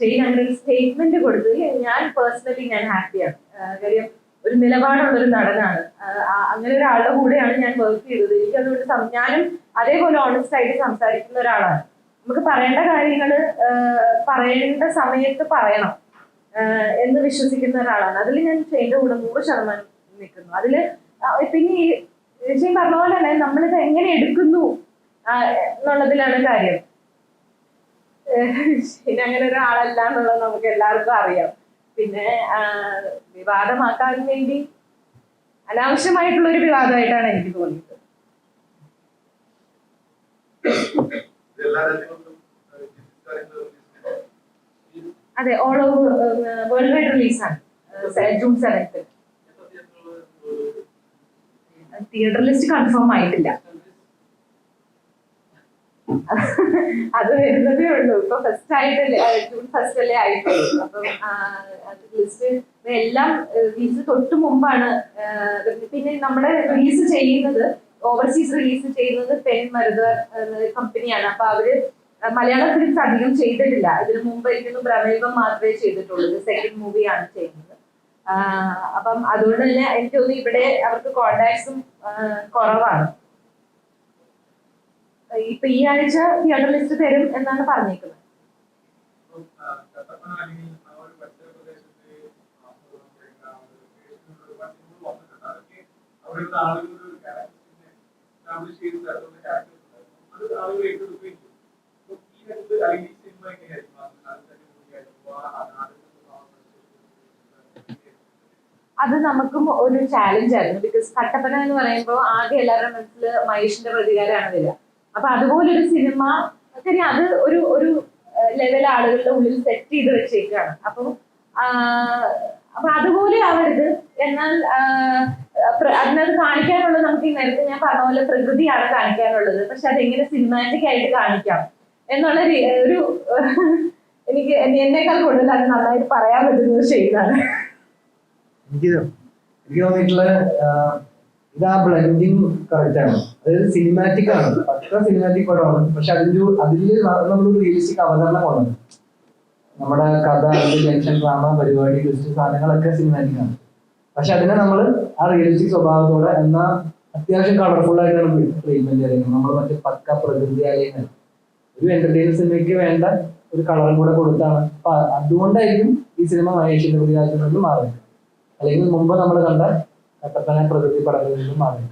ഷെയ്ൻ അങ്ങനെ ഒരു സ്റ്റേറ്റ്മെന്റ് കൊടുത്തു ഞാൻ പേഴ്സണലി ഞാൻ ഹാപ്പിയാണ് കാര്യം ഒരു നിലപാടുള്ള ഒരു നടനാണ് അങ്ങനെ ഒരാളുടെ കൂടെയാണ് ഞാൻ വർക്ക് ചെയ്തത്. എനിക്ക് അതുകൊണ്ട് ഞാനും അതേപോലെ ഓണസ്റ്റ് ആയിട്ട് സംസാരിക്കുന്ന ഒരാളാണ്. നമുക്ക് പറയേണ്ട കാര്യങ്ങൾ പറയേണ്ട സമയത്ത് പറയണം എന്ന് വിശ്വസിക്കുന്ന ഒരാളാണ്. അതിൽ ഞാൻ ഷെയ്ന്റെ കൂടെ നൂറ് ശതമാനം നിൽക്കുന്നു. അതിൽ പിന്നെ ഈ ഷെയ്ൻ പറഞ്ഞ പോലെ തന്നെ നമ്മളിത് എങ്ങനെ എടുക്കുന്നു? എന്നുള്ളതിലാണ് കാര്യം. പിന്നെ അങ്ങനെ ഒരാളല്ല എന്നുള്ളത് നമുക്ക് എല്ലാവർക്കും അറിയാം. പിന്നെ വിവാദമാക്കാൻ വേണ്ടി അനാവശ്യമായിട്ടുള്ള ഒരു വിവാദമായിട്ടാണ് എനിക്ക് തോന്നിയത്. അതെ all over world wide റിലീസാണ് June seventh theatre list confirm ആയിട്ടില്ല. അത് വരുന്നതേ ഉള്ളൂ. ഇപ്പൊ ഫസ്റ്റ് ആയിട്ടല്ലേ ജൂൺ ഫസ്റ്റ് അല്ലേ ആയിട്ടുള്ളൂ. അപ്പം ലിസ്റ്റ് എല്ലാം റിലീസ് തൊട്ട് മുമ്പാണ് പിന്നെ നമ്മുടെ റിലീസ് ചെയ്യുന്നത് ഓവർസീസ് റിലീസ് ചെയ്യുന്നത് പെൻ മരുത കമ്പനിയാണ് അപ്പൊ അവർ മലയാള ഫിലിംസ് അധികം ചെയ്തിട്ടില്ല. ഇതിനു മുമ്പ് എനിക്ക് പ്രമേഹം മാത്രമേ ചെയ്തിട്ടുള്ളൂ. സെക്കൻഡ് മൂവിയാണ് ചെയ്യുന്നത്. അപ്പം അതുകൊണ്ട് തന്നെ എനിക്ക് തോന്നുന്നു ഇവിടെ അവർക്ക് കോണ്ടാക്ട്സും കുറവാണ് ഇപ്പൊ ഈ ആഴ്ച തിയേറ്റർ ലിസ്റ്റ് തരും എന്നാണ് പറഞ്ഞേക്കുന്നത് അവിടെയുള്ള ആളുകളുടെ ഒരു character-നെ ചെയ്ത് തരുന്ന characters ഉണ്ടായിരുന്നു. അത് ആളുകൾ ഏറ്റെടുക്കുകയും ചെയ്തു. അപ്പം ഈ രണ്ട് അല്ലെങ്കിൽ ഈ സിനിമ എങ്ങനെയായിരിക്കും? ആ നാട്ടിലെ മൂവിയായിരിക്കും. ആ നാടിന്റെ സ്വഭാവം അനുസരിച്ച് അത് നമുക്കും ഒരു ചാലഞ്ച് ആയിരുന്നു. ബിക്കോസ് കട്ടപ്പന എന്ന് പറയുമ്പോൾ ആകെ എല്ലാവരുടെ മനസ്സിൽ മഹേഷിന്റെ പ്രതികാരമാണ് വരിക. അപ്പൊ അതുപോലൊരു സിനിമ ശരി അത് ഒരു ഒരു ലെവൽ ആളുകളുടെ ഉള്ളിൽ സെറ്റ് ചെയ്ത് വെച്ചേക്കാണ്. അപ്പം അപ്പൊ അതുപോലെ ആവരുത്. എന്നാൽ അതിനത് കാണിക്കാനുള്ളത് നമുക്ക് ഈ നേരത്തെ ഞാൻ പറഞ്ഞ പോലെ പ്രകൃതിയാണ് കാണിക്കാനുള്ളത്. പക്ഷെ അതെങ്ങനെ സിനിമാറ്റിക് ആയിട്ട് കാണിക്കാം എന്നുള്ള ഒരു എനിക്ക് എന്നേക്കാൾ കൂടുതൽ അത് നന്നായിട്ട് പറയാൻ പറ്റുന്ന ഒരു ഷെയ്ഡാണ് എനിക്ക് എനിക്ക് തോന്നിയിട്ടുള്ള ഇത് ആ ബ്ലെൻഡിങ് കറക്റ്റ് ആണ്. അതായത് സിനിമാറ്റിക് ആണ്. പക്ക സിനിമാറ്റിക് പടമാണ്. പക്ഷെ അതിന്റെ അതിൽ നമ്മൾ റിയലിസ്റ്റിക് അവതരണം കൊണ്ടുവന്നു നമ്മുടെ കഥ ടെൻഷൻ ഡ്രാമ പരിപാടി ലിസ്റ്റ് സാധനങ്ങളൊക്കെ സിനിമാറ്റിക് ആണ്. പക്ഷെ അതിനെ നമ്മൾ ആ റിയലിസ്റ്റിക് സ്വഭാവത്തോടെ എന്നാ അത്യാവശ്യം കളർഫുൾ ആയിട്ടാണ് ട്രീറ്റ്മെന്റ് അല്ലെങ്കിൽ നമ്മൾ മറ്റേ പക്ക പ്രകൃതി പ്രകൃതിയാലയം ഒരു എന്റർടൈൻ സിനിമയ്ക്ക് വേണ്ട ഒരു കളറും കൂടെ കൊടുത്താണ്. അപ്പൊ അതുകൊണ്ടായിരിക്കും ഈ സിനിമ മഹേഷിന്റെ പ്രതികാരത്തിൽ നിന്ന് മാറുന്നത്. അല്ലെങ്കിൽ മുമ്പ് നമ്മൾ കണ്ട കട്ടപ്പന പ്രകൃതി പഠനത്തിൽ നിന്നും മാറി.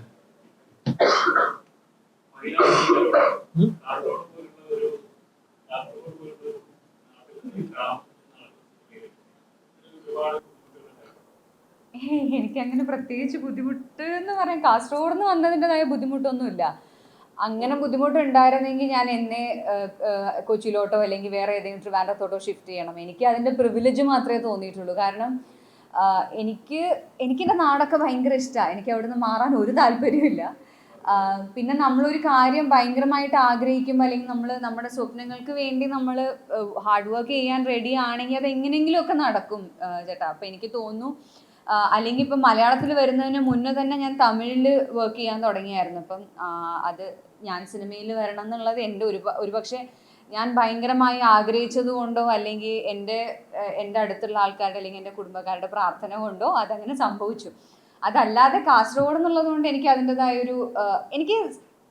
എനിക്കങ്ങനെ പ്രത്യേകിച്ച് ബുദ്ധിമുട്ട് എന്ന് പറയാൻ കാസർഗോഡ് നിന്ന് വന്നതിന്റെതായ ബുദ്ധിമുട്ടൊന്നുമില്ല. അങ്ങനെ ബുദ്ധിമുട്ട് ഉണ്ടായിരുന്നെങ്കിൽ ഞാൻ എന്നെ കൊച്ചിയിലോട്ടോ അല്ലെങ്കിൽ വേറെ ഏതെങ്കിലും ട്രിവാൻഡ്രത്തോട്ടോ ഷിഫ്റ്റ് ചെയ്യണം. എനിക്ക് അതിന്റെ പ്രിവിലേജ് മാത്രമേ തോന്നിയിട്ടുള്ളൂ. കാരണം എനിക്ക് എനിക്കെന്റെ നാടൊക്കെ ഭയങ്കര ഇഷ്ടമാണ് എനിക്ക് അവിടെ നിന്ന് മാറാൻ ഒരു താല്പര്യമില്ല പിന്നെ നമ്മളൊരു കാര്യം ഭയങ്കരമായിട്ട് ആഗ്രഹിക്കുമ്പോൾ അല്ലെങ്കിൽ നമ്മൾ നമ്മുടെ സ്വപ്നങ്ങൾക്ക് വേണ്ടി നമ്മൾ ഹാർഡ് വർക്ക് ചെയ്യാൻ റെഡി ആണെങ്കിൽ അത് എങ്ങനെയെങ്കിലുമൊക്കെ നടക്കും ചേട്ടാ. അപ്പം എനിക്ക് തോന്നുന്നു അല്ലെങ്കിൽ ഇപ്പം മലയാളത്തിൽ വരുന്നതിന് മുന്നേ തന്നെ ഞാൻ തമിഴിൽ വർക്ക് ചെയ്യാൻ തുടങ്ങിയായിരുന്നു. അപ്പം അത് ഞാൻ സിനിമയിൽ വരണം എന്നുള്ളത് എന്റെ ഒരു ഒരു പക്ഷേ ഞാൻ ഭയങ്കരമായി ആഗ്രഹിച്ചത് കൊണ്ടോ അല്ലെങ്കിൽ എന്റെ എന്റെ അടുത്തുള്ള ആൾക്കാരുടെ അല്ലെങ്കിൽ എന്റെ കുടുംബക്കാരുടെ പ്രാർത്ഥന കൊണ്ടോ അതങ്ങനെ സംഭവിച്ചു. അതല്ലാതെ കാസർഗോഡ് എന്നുള്ളത് കൊണ്ട് എനിക്ക് അതിന്റെതായ ഒരു എനിക്ക്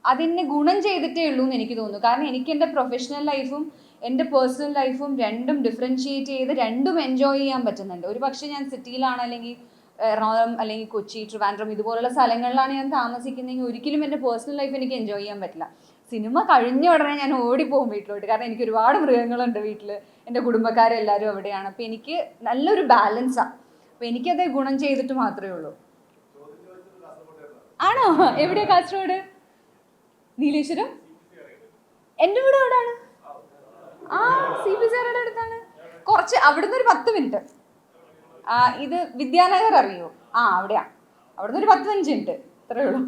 അതിനെ ഗുണം ചെയ്തിട്ടേ ഉള്ളൂ എന്ന് എനിക്ക് തോന്നുന്നു. കാരണം എനിക്ക് എന്റെ പ്രൊഫഷണൽ ലൈഫും എന്റെ പേഴ്സണൽ ലൈഫും രണ്ടും ഡിഫറൻഷിയേറ്റ് ചെയ്ത് രണ്ടും എൻജോയ് ചെയ്യാൻ പറ്റുന്നുണ്ട്. ഒരു പക്ഷേ ഞാൻ സിറ്റിയിലാണ് അല്ലെങ്കിൽ എറണാകുളം അല്ലെങ്കിൽ കൊച്ചി ട്രിവാൻഡ്രം ഇതുപോലുള്ള സ്ഥലങ്ങളിലാണ് ഞാൻ താമസിക്കുന്നതെങ്കിൽ ഒരിക്കലും എന്റെ പേഴ്സണൽ ലൈഫ് എനിക്ക് എൻജോയ് ചെയ്യാൻ പറ്റില്ല. സിനിമ കഴിഞ്ഞ ഉടനെ ഞാൻ ഓടിപ്പോകും വീട്ടിലോട്ട്. കാരണം എനിക്ക് ഒരുപാട് മൃഗങ്ങളുണ്ട് വീട്ടിൽ എന്റെ കുടുംബക്കാരെല്ലാവരും അവിടെയാണ്. അപ്പോൾ എനിക്ക് നല്ലൊരു ബാലൻസാണ് അപ്പോൾ എനിക്കത് ഗുണം ചെയ്തിട്ട് മാത്രമേ ഉള്ളൂ. ആണോ? എവിടെയാ കാസർഗോഡ്? നീലേശ്വരം? എന്റെ വീട് എവിടെയാണ് ആ സി പി സാറുടെ അടുത്താണ്. കുറച്ച് അവിടുന്ന് ഒരു പത്ത് മിനിറ്റ്. ആ ഇത് വിദ്യാനഗർ അറിയോ? ആ അവിടെയാ. അവിടുന്ന് ഒരു പത്ത് മിനിറ്റ് മിനിറ്റ്. ഇത്രയേ ഉള്ളൂ.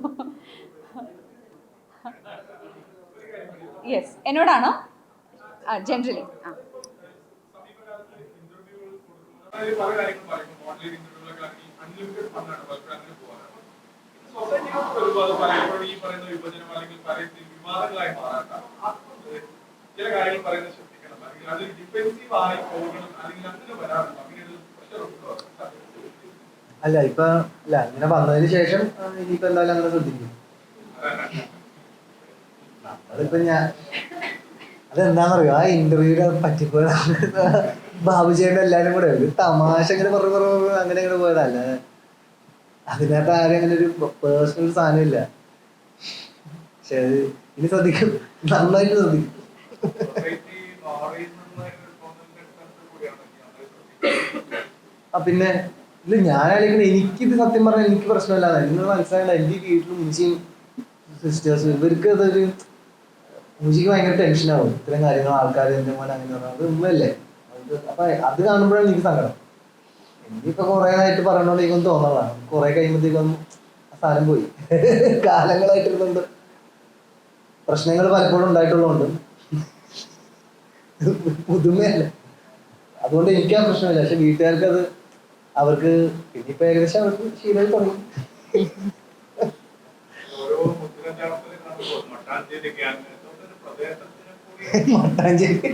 യെസ് എന്നോടാണോ? ആ ജനറലി ആ. കാര്യങ്ങൾ പറയുന്നത് ആയി അല്ല ഇപ്പൊ അല്ല അങ്ങനെ വന്നതിന് ശേഷം ഇനിയിപ്പോ എന്തായാലും അങ്ങനെ ശ്രദ്ധിക്കും. നമ്മളിപ്പോ ഞാൻ അതെന്താണെന്നറിയോ ആ ഇന്റർവ്യൂടെ പറ്റിപ്പോ ബാബുചേട്ടൻ എല്ലാരും കൂടെ തമാശ ഇങ്ങനെ പറഞ്ഞു പറഞ്ഞു അങ്ങനെ അങ്ങനെ പോയതല്ല അതിനകത്ത് ആരും അങ്ങനെ ഒരു പേഴ്സണൽ സാധനമില്ല പക്ഷെ അത് ഇനി ശ്രദ്ധിക്കും. നന്നായിട്ട് ശ്രദ്ധിക്കും. ആ പിന്നെ ഇല്ല ഞാൻ ആലോചിക്കുന്നത് എനിക്കിത് സത്യം പറഞ്ഞാൽ എനിക്ക് പ്രശ്നമില്ലാതെ. നിങ്ങൾ മനസ്സിലാകണ്ട വീട്ടിലും വീട്ടിൽ മുഞ്ചിയും സിസ്റ്റേഴ്സും ഇവർക്ക് അതൊരു മുഞ്ചിക്ക് ഭയങ്കര ടെൻഷനാവും. ഇത്രയും കാര്യങ്ങൾ ആൾക്കാർ എന്റെ മോൻ അങ്ങനെ പറഞ്ഞത് അത് അപ്പൊ അത് കാണുമ്പോഴാണ് എനിക്ക് സങ്കടം. എനിക്കിപ്പോ കുറെ ആയിട്ട് പറയണോണ്ട് എനിക്കൊന്നും തോന്നലാണ് കുറെ കഴിയുമ്പോഴത്തേക്കൊന്നും സ്ഥലം പോയി. കാലങ്ങളായിട്ടിരുന്നുണ്ട്. പ്രശ്നങ്ങൾ പലപ്പോഴും ഉണ്ടായിട്ടുള്ളതുകൊണ്ട്. പുതുമയല്ല. അതുകൊണ്ട് എനിക്ക് ആ പ്രശ്നമില്ല. പക്ഷെ വീട്ടുകാർക്ക് അത് അവർക്ക് ഇനിയിപ്പോ ഏകദേശം അവർക്ക് ശീലമായി തുടങ്ങി. ഓരോ മട്ടാഞ്ചേരി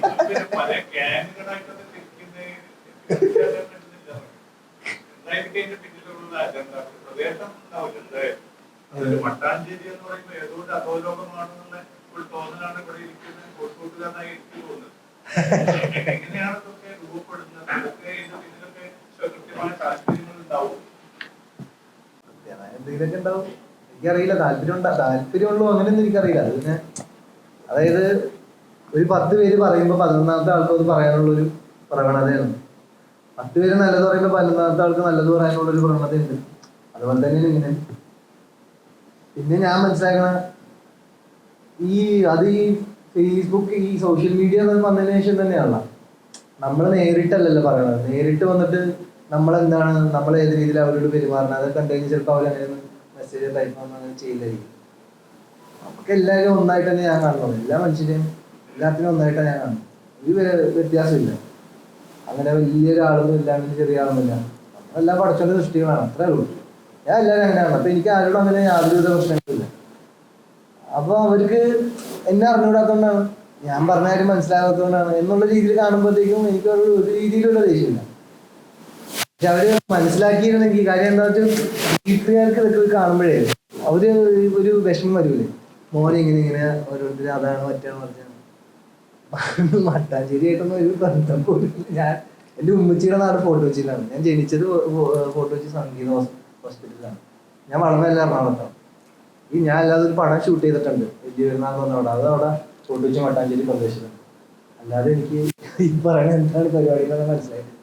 മട്ടാഞ്ചേരി എന്ന് പറയുമ്പോൾ ഏതോ ഒരു അധോലോകമാണെന്നുള്ള ഒരു തോന്നലാണ് ഇവിടെ ഇരിക്കുന്ന കോഴിക്കോട്ടുകാരനായി എനിക്ക് തോന്നുന്നത് എങ്ങനെയാണ് ഇതൊക്കെ രൂപപ്പെടുന്നത്? ഇതൊക്കെ ഇതിന്റെ പിന്നിലൊക്കെ കൃത്യമായ താല്പര്യങ്ങൾ ഉണ്ടാവും. എന്തെങ്കിലുമൊക്കെ ഉണ്ടാവും. എനിക്കറിയില്ല. താല്പര്യം ഉണ്ടോ താല്പര്യമുള്ളൂ അങ്ങനെയൊന്നും എനിക്കറിയില്ല. അത് പിന്നെ അതായത് ഒരു പത്ത് പേര് പറയുമ്പോൾ പതിനൊന്നാമത്തെ ആൾക്ക് അത് പറയാനുള്ളൊരു പ്രവണതയാണ്. പത്ത് പേര് നല്ലത് പറയുമ്പോൾ പതിനൊന്നാമത്തെ ആൾക്ക് നല്ലത് പറയാനുള്ളൊരു പ്രവണതയുണ്ട്. അതുപോലെ തന്നെ ഇങ്ങനെ. പിന്നെ ഞാൻ മനസ്സിലാക്കണ ഈ അത് ഈ ഫേസ്ബുക്ക് ഈ സോഷ്യൽ മീഡിയ വന്നതിന് ശേഷം തന്നെയാണല്ലോ. നമ്മൾ നേരിട്ടല്ലല്ലോ പറയണത്. നേരിട്ട് വന്നിട്ട് നമ്മൾ എന്താണ് നമ്മൾ ഏത് രീതിയിൽ അവരോട് പെരുമാറണം അതൊക്കെ ഉണ്ടെങ്കിൽ ചിലപ്പോൾ അവരങ്ങനെ മെസ്സേജ് ടൈപ്പ് ചെയ്യില്ലായിരിക്കും. നമുക്ക് എല്ലാവരും ഒന്നായിട്ട് തന്നെ ഞാൻ കാണുന്നത്. എല്ലാ മനുഷ്യരെയും എല്ലാത്തിനും ഒന്നായിട്ടാണ് ഞാൻ കാണുന്നത്. ഒരു വ്യ- വ്യത്യാസമില്ല. അങ്ങനെ വലിയൊരാളൊന്നും ഇല്ല അങ്ങനെ ചെറിയ ആളൊന്നുമില്ല. നമ്മളെല്ലാം പഠിച്ചോണ്ട് സൃഷ്ടികളാണ്. അത്രേ ഉള്ളൂ. ഞാൻ എല്ലാവരും അങ്ങനെയാണ് അപ്പൊ എനിക്ക് ആരോടും അങ്ങനെ യാതൊരുവിധ പ്രശ്നങ്ങളില്ല അപ്പൊ അവർക്ക് എന്നെ അറിഞ്ഞുകൂടാത്തോണ്ടാണ് ഞാൻ പറഞ്ഞ കാര്യം മനസ്സിലാകാത്തതുകൊണ്ടാണ് എന്നുള്ള രീതിയിൽ കാണുമ്പോഴത്തേക്കും എനിക്ക് ഒരു രീതിയിലുള്ള ദേഷ്യമില്ല. പക്ഷെ അവർ മനസ്സിലാക്കിയിരുന്നെങ്കിൽ കാര്യം എന്താ വെച്ചാൽ വീട്ടുകാർക്ക് ഇതൊക്കെ കാണുമ്പോഴേ അവർ ഒരു വിഷമം വരൂലേ. മോനെ ഇങ്ങനെ ഇങ്ങനെ ഓരോരുത്തർ അതാണ് മറ്റാണ് മറിച്ചാണ് മട്ടാഞ്ചേരിയായിട്ടൊന്നും ഒരു ബന്ധം പോലും ഞാൻ എന്റെ ഉമ്മച്ചിയുടെ നാട് ഫോട്ടോ കൊച്ചിയിലാണ് ഞാൻ ജനിച്ചത് ഫോട്ടോ വെച്ച് സംഗീത ഹോസ്- ഹോസ്പിറ്റലിലാണ്. ഞാൻ വളർന്നല്ല എറണാകുളത്താണ്. ഈ ഞാൻ അല്ലാതെ ഒരു പടം ഷൂട്ട് ചെയ്തിട്ടുണ്ട്. വലിയ പെരുന്നാൾ വന്നവിടെ അത് അവിടെ ഫോട്ടോ വെച്ച് മട്ടാഞ്ചേരി പ്രദേശത്തുണ്ട് അല്ലാതെ എനിക്ക് ഈ പറയുന്ന എന്താണ് പരിപാടി എന്നൊന്നും മനസ്സിലായിട്ടില്ല